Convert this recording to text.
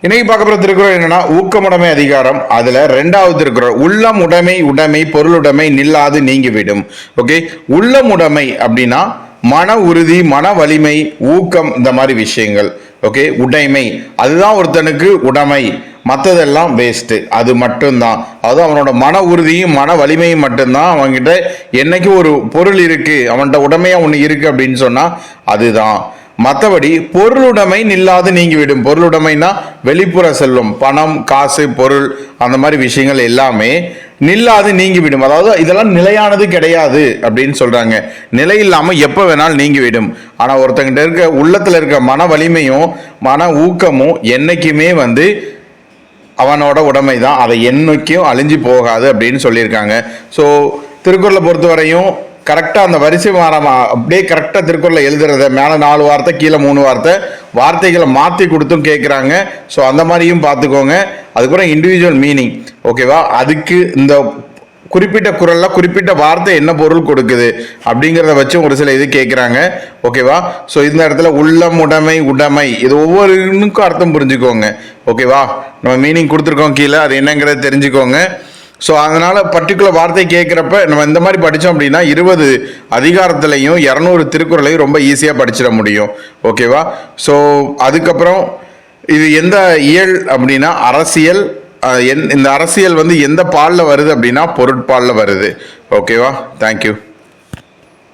இன்னைக்கு பார்க்க போற திருக்குறள் என்னன்னா ஊக்கமுடைமை அதிகாரம். அதுல ரெண்டாவது திருக்குறள் உள்ளம் உடைமை உடைமை பொருளுடைமை நில்லாது நீங்கிவிடும். ஓகே? உள்ளம் உடைமை அப்படின்னா மன உறுதி மன வலிமை ஊக்கம் இந்த மாதிரி விஷயங்கள். ஓகே? உடைமை. அதுதான் ஒருத்தனுக்கு உடைமை. மற்றதெல்லாம் வேஸ்ட்டு அது மட்டும்தான். அதுவும் அவனோட மன உறுதியும் மன வலிமையும் மட்டும்தான். அவன்கிட்ட என்னைக்கு ஒரு பொருள் இருக்கு அவன்கிட்ட உடமையாக ஒன்று இருக்கு அப்படின்னு சொன்னா அதுதான். மற்றபடி பொருளுடைமை நில்லாது நீங்கிவிடும். பொருளுடைமைனா வெளிப்புற செல்வம் பணம் காசு பொருள் அந்த மாதிரி விஷயங்கள் எல்லாமே நில்லாது நீங்கிவிடும். அதாவது இதெல்லாம் நிலையானது கிடையாது அப்படின்னு சொல்றாங்க. நிலை இல்லாமல் எப்ப வேணாலும் நீங்கிவிடும். ஆனா ஒருத்தங்கிட்ட இருக்க உள்ளத்துல இருக்க மன வலிமையும் மன ஊக்கமும் என்னைக்குமே வந்து அவனோட உடைமை தான் அதை என்னைக்கும் அழிஞ்சு போகாது அப்படின்னு சொல்லியிருக்காங்க. ஸோ திருக்குறளை பொறுத்தவரையும் கரெக்டாக அந்த வரிசை மாறாம அப்படியே கரெக்டாக திருக்குறளை எழுதுறத மேலே நாலு வார்த்தை கீழே மூணு வார்த்தை வார்த்தைகளை மாற்றி கொடுத்தும் கேட்குறாங்க ஸோ அந்த மாதிரியும் பார்த்துக்கோங்க. அதுக்கப்புறம் இண்டிவிஜுவல் மீனிங் ஓகேவா அதுக்கு இந்த குறிப்பிட்ட குரலில் குறிப்பிட்ட வார்த்தை என்ன பொருள் கொடுக்குது அப்படிங்கிறத வச்சு ஒரு சில இது கேட்குறாங்க ஓகேவா ஸோ இந்த இடத்துல உள்ளம் உடைமை உடைமை இது ஒவ்வொருக்கும் அர்த்தம் புரிஞ்சுக்கோங்க. ஓகேவா நம்ம மீனிங் கொடுத்துருக்கோம் கீழே அது என்னங்கிறத தெரிஞ்சுக்கோங்க. ஸோ அதனால் பர்டிகுலர் வார்த்தை கேட்குறப்ப நம்ம இந்த மாதிரி படித்தோம் அப்படின்னா இருபது அதிகாரத்துலையும் இரநூறு திருக்குறளையும் ரொம்ப ஈஸியாக படிச்சிட முடியும். ஓகேவா ஸோ அதுக்கப்புறம் இது எந்த இயல் அப்படின்னா அரசியல் என் இந்த அரசியல் வந்து எந்த பாலில் வருது அப்படின்னா பொருட்பாலில் வருது. ஓகேவா தேங்க்யூ